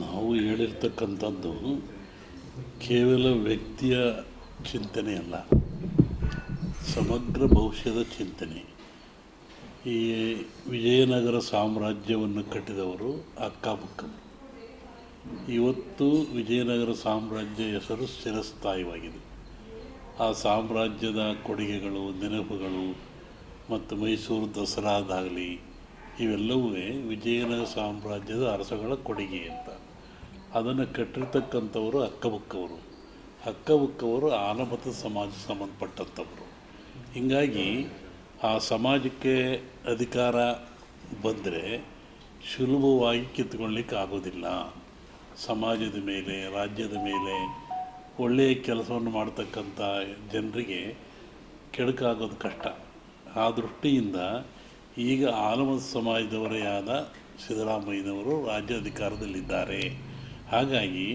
ನಾವು ಹೇಳಿರ್ತಕ್ಕಂಥದ್ದು ಕೇವಲ ವ್ಯಕ್ತಿಯ ಚಿಂತನೆ ಅಲ್ಲ, ಸಮಗ್ರ ಭವಿಷ್ಯದ ಚಿಂತನೆ. ಈ ವಿಜಯನಗರ ಸಾಮ್ರಾಜ್ಯವನ್ನು ಕಟ್ಟಿದವರು ಅಕ್ಕಪಕ್ಕವರು ಇವತ್ತು ವಿಜಯನಗರ ಸಾಮ್ರಾಜ್ಯ ಹೆಸರು ಸ್ಥಿರಸ್ಥಾಯಿವಾಗಿದೆ. ಆ ಸಾಮ್ರಾಜ್ಯದ ಕೊಡುಗೆಗಳು, ನೆನಪುಗಳು ಮತ್ತು ಮೈಸೂರು ದಸರಾದಾಗಲಿ ಇವೆಲ್ಲವೂ ವಿಜಯನಗರ ಸಾಮ್ರಾಜ್ಯದ ಅರಸಗಳ ಕೊಡುಗೆ ಅಂತ. ಅದನ್ನು ಕಟ್ಟಿರ್ತಕ್ಕಂಥವರು ಅಕ್ಕಬುಕ್ಕವರು ಅಕ್ಕಬುಕ್ಕವರು ಆಲಮತ ಸಮಾಜ ಸಂಬಂಧಪಟ್ಟಂಥವರು. ಹೀಗಾಗಿ ಆ ಸಮಾಜಕ್ಕೆ ಅಧಿಕಾರ ಬಂದರೆ ಸುಲಭವಾಗಿ ಕಿತ್ಕೊಳ್ಳಿಕ್ಕೆ ಆಗೋದಿಲ್ಲ. ಸಮಾಜದ ಮೇಲೆ, ರಾಜ್ಯದ ಮೇಲೆ ಒಳ್ಳೆಯ ಕೆಲಸವನ್ನು ಮಾಡ್ತಕ್ಕಂಥ ಜನರಿಗೆ ಕೆಡಕಾಗೋದು ಕಷ್ಟ. ಆ ದೃಷ್ಟಿಯಿಂದ ಈಗ ಆಲಮದ ಸಮಾಜದವರೇ ಆದ ಸಿದ್ದರಾಮಯ್ಯನವರು ರಾಜ್ಯ ಅಧಿಕಾರದಲ್ಲಿದ್ದಾರೆ ಹಾಗಾಗಿ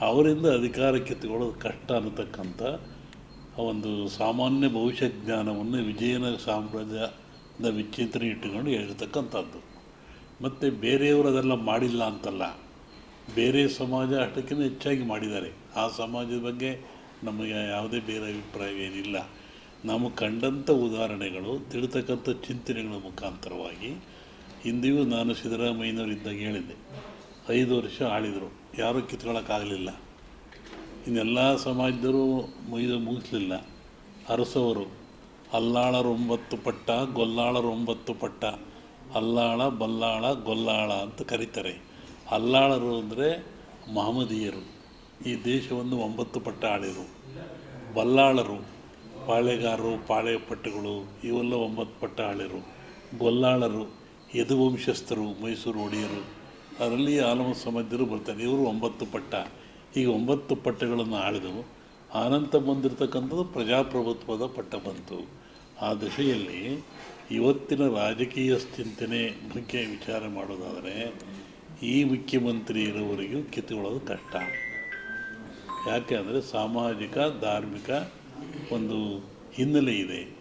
ಅವರಿಂದ ಅಧಿಕಾರ ಕೆತ್ತಿಕೊಳ್ಳೋದು ಕಷ್ಟ ಅನ್ನತಕ್ಕಂಥ ಒಂದು ಸಾಮಾನ್ಯ ಭವಿಷ್ಯ ಜ್ಞಾನವನ್ನು ವಿಜಯನಗರ ಸಾಮ್ರಾಜ್ಯದ ವಿಚಿಂತನೆ ಇಟ್ಟುಕೊಂಡು ಹೇಳಿರ್ತಕ್ಕಂಥದ್ದು. ಮತ್ತು ಬೇರೆಯವರು ಅದೆಲ್ಲ ಮಾಡಿಲ್ಲ ಅಂತಲ್ಲ, ಬೇರೆ ಸಮಾಜ ಅಷ್ಟಕ್ಕಿಂತ ಹೆಚ್ಚಾಗಿ ಮಾಡಿದ್ದಾರೆ. ಆ ಸಮಾಜದ ಬಗ್ಗೆ ನಮಗೆ ಯಾವುದೇ ಬೇರೆ ಅಭಿಪ್ರಾಯವೇನಿಲ್ಲ ನಾವು ಕಂಡಂಥ ಉದಾಹರಣೆಗಳು, ತಿಳಿತಕ್ಕಂಥ ಚಿಂತನೆಗಳ ಮುಖಾಂತರವಾಗಿ ಹಿಂದೆಯೂ ನಾನು ಸಿದ್ದರಾಮಯ್ಯನವರಿದ್ದಾಗ ಹೇಳಿದ್ದೆ. ಐದು ವರ್ಷ ಆಳಿದರು. ಯಾರೂ ಕಿತ್ಕೊಳ್ಳೋಕ್ಕಾಗಲಿಲ್ಲ ಇನ್ನೆಲ್ಲ ಸಮಾಜದರು ಮುಗಿದು ಮುಗಿಸ್ಲಿಲ್ಲ. ಅರಸವರು, ಅಲ್ಲಾಳರು ಒಂಬತ್ತು ಪಟ್ಟ, ಗೊಲ್ಲಾಳರು ಒಂಬತ್ತು ಪಟ್ಟ, ಅಲ್ಲಾಳ, ಬಲ್ಲಾಳ, ಗೊಲ್ಲಾಳ ಅಂತ ಕರೀತಾರೆ. ಅಲ್ಲಾಳರು ಅಂದರೆ ಮಹಮದೀಯರು. ಈ ದೇಶವನ್ನು ಒಂಬತ್ತು ಪಟ್ಟ ಆಳಿದರು. ಬಲ್ಲಾಳರು, ಪಾಳೆಗಾರರು, ಪಾಳೆಪಟ್ಟುಗಳು, ಇವೆಲ್ಲ ಒಂಬತ್ತು ಪಟ್ಟ ಆಳಿರು ಗೊಲ್ಲಾಳರು, ಯದುವಂಶಸ್ಥರು, ಮೈಸೂರು ಒಡೆಯರು. ಅದರಲ್ಲಿ ಆಲಮ ಸಮಧ್ಯರು ಬರ್ತಾರೆ. ಇವರು ಒಂಬತ್ತು ಪಟ್ಟ. ಈಗ ಒಂಬತ್ತು ಪಟ್ಟಗಳನ್ನು ಆಳಿದವು. ಆನಂತ ಬಂದಿರತಕ್ಕಂಥದ್ದು ಪ್ರಜಾಪ್ರಭುತ್ವದ ಪಟ್ಟ ಬಂತು. ಆ ದಶೆಯಲ್ಲಿ ಇವತ್ತಿನ ರಾಜಕೀಯ ಚಿಂತನೆ ಬಗ್ಗೆ ವಿಚಾರ ಮಾಡೋದಾದರೆ ಈ ಮುಖ್ಯಮಂತ್ರಿ ಇರೋವರೆಗೂ ಕಿತ್ತುಕೊಳ್ಳೋದು ಕಷ್ಟ. ಯಾಕೆ ಅಂದರೆ ಸಾಮಾಜಿಕ, ಧಾರ್ಮಿಕ ಒಂದು ಹಿನ್ನೆಲೆ ಇದೆ.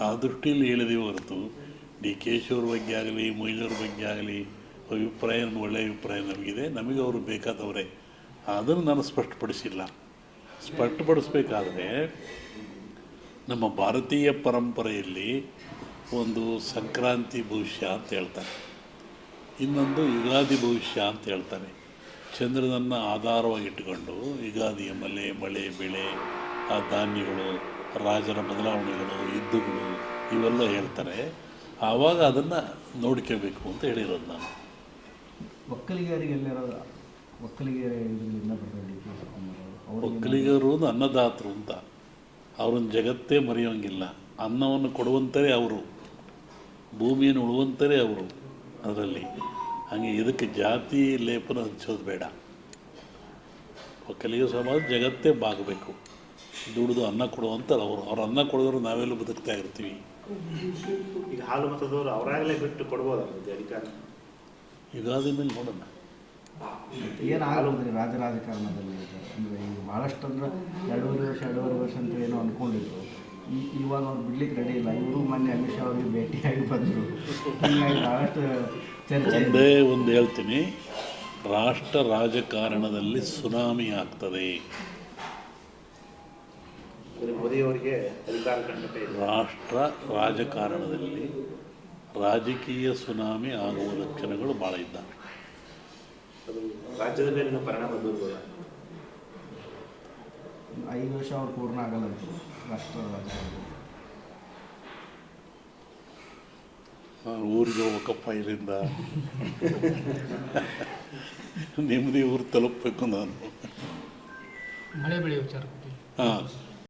ಆ ದೃಷ್ಟಿಯಲ್ಲಿ ಹೇಳಿದೆ ಹೊರತು ಡಿ ಕೆ ಶಿವ್ರ ಬಗ್ಗೆ ಆಗಲಿ ಮೊಯ್ಲೂರ ಬಗ್ಗೆ ಆಗಲಿ ಅಭಿಪ್ರಾಯ ಒಳ್ಳೆಯ ಅಭಿಪ್ರಾಯ ನಮಗಿದೆ. ನಮಗೆ ಅವರು ಬೇಕಾದವರೇ. ಅದನ್ನು ನಾನು ಸ್ಪಷ್ಟಪಡಿಸಿಲ್ಲ. ಸ್ಪಷ್ಟಪಡಿಸ್ಬೇಕಾದ್ರೆ ನಮ್ಮ ಭಾರತೀಯ ಪರಂಪರೆಯಲ್ಲಿ ಒಂದು ಸಂಕ್ರಾಂತಿ ಭವಿಷ್ಯ ಅಂತ ಹೇಳ್ತಾರೆ. ಇನ್ನೊಂದು ಯುಗಾದಿ ಭವಿಷ್ಯ ಅಂತ ಹೇಳ್ತಾರೆ. ಚಂದ್ರನನ್ನು ಆಧಾರವಾಗಿಟ್ಟುಕೊಂಡು ಯುಗಾದಿಯ ಮಲೆ ಮಳೆ, ಬೆಳೆ, ಆ ಧಾನ್ಯಗಳು, ರಾಜರ ಬದಲಾವಣೆಗಳು, ಯುದ್ಧಗಳು ಇವೆಲ್ಲ ಹೇಳ್ತಾರೆ. ಆವಾಗ ಅದನ್ನು ನೋಡ್ಕೋಬೇಕು ಅಂತ ಹೇಳಿರೋದು ನಾನು. ಒಕ್ಕಲಿಗರಿಗೆಲ್ಲರ ಒಕ್ಕಲಿಗರ ಇದರಿಂದ ಒಕ್ಕಲಿಗರು ಅನ್ನದಾತರು ಅಂತ. ಅವ್ರನ್ನ ಜಗತ್ತೇ ಮರೆಯೋಂಗಿಲ್ಲ ಅನ್ನವನ್ನು ಕೊಡುವಂಥರೇ ಅವರು. ಭೂಮಿಯನ್ನು ಉಳುವಂಥರೇ ಅವರು ಅದರಲ್ಲಿ. ಹಾಗೆ ಇದಕ್ಕೆ ಜಾತಿ ಲೇಪನ ಹಚ್ಚೋದು ಬೇಡ. ಒಕ್ಕಲಿಗ ಸಮಾಜ ಜಗತ್ತೇ ಬಾಗಬೇಕು. ದುಡಿದು ಅನ್ನ ಕೊಡುವಂತಾರೆ ಅವರು. ಅವ್ರು ಅನ್ನ ಕೊಡೋದ್ರು ನಾವೆಲ್ಲ ಬದುಕ್ತಾ ಇರ್ತೀವಿ. ಈಗ ಹಾಲು ಮತದವರು ಅವರಾಗಲೇ ಬಿಟ್ಟು ಕೊಡ್ಬೋದು ಅಧಿಕಾರ? ಯುಗಾದಿ ಮೇಲೆ ನೋಡೋಣ. ಏನಾಗಲ್ಲ ರಾಜ ರಾಜಕಾರಣದಲ್ಲಿ ಅಂದರೆ ಅಂದ್ರೆ ಈಗ ಭಾಳಷ್ಟು ಅಂದ್ರೆ ಎರಡೂವರೆ ವರ್ಷ ಎರಡೂವರೆ ವರ್ಷ ಅಂತ ಏನೋ ಅಂದ್ಕೊಂಡಿದ್ರು ಈ ಇವಾಗ ಅವ್ರು ಬಿಡ್ಲಿಕ್ಕೆ ರೆಡಿ ಇಲ್ಲ. ಇವರು ಮೊನ್ನೆ ಅಮಿತ್ ಶಾ ಅವ್ರಿಗೆ ಭೇಟಿಯಾಗಿ ಬಂದರು. ಹೀಗಾಗಿ ಭಾಳಷ್ಟು ಚರ್ಚೆ ಒಂದೇ ಒಂದು ಹೇಳ್ತೀನಿ. ರಾಷ್ಟ್ರ ರಾಜಕಾರಣದಲ್ಲಿ ಸುನಾಮಿ ಆಗ್ತದೆ. ರಾಷ್ಟ್ರ ರಾಜಕಾರಣದಲ್ಲಿ ರಾಜಕೀಯ ಸುನಾಮಿ ಆಗುವ ಲಕ್ಷಣಗಳು ಭಾಳ ಇದ್ದಾವೆ. ಅದು ರಾಜ್ಯದ ಮೇಲಿನ ಪರಿಣಾಮ ಬೀರ್ಬೋದ. ಐದು ವರ್ಷ ಅವ್ರು ಪೂರ್ಣ ಆಗಲ್ಲ ಅಂತ ರಾಷ್ಟ್ರ ನಾನು ಊರಿಗೆ ಹೋಗ್ಬೇಕಪ್ಪ ಇಲ್ಲಿಂದ. ನೆಮ್ಮದಿ ಊರು ತಲುಪಬೇಕು ನಾನು. ಮಳೆ ಬೆಳೆ ವಿಚಾರ ಹಾಂ.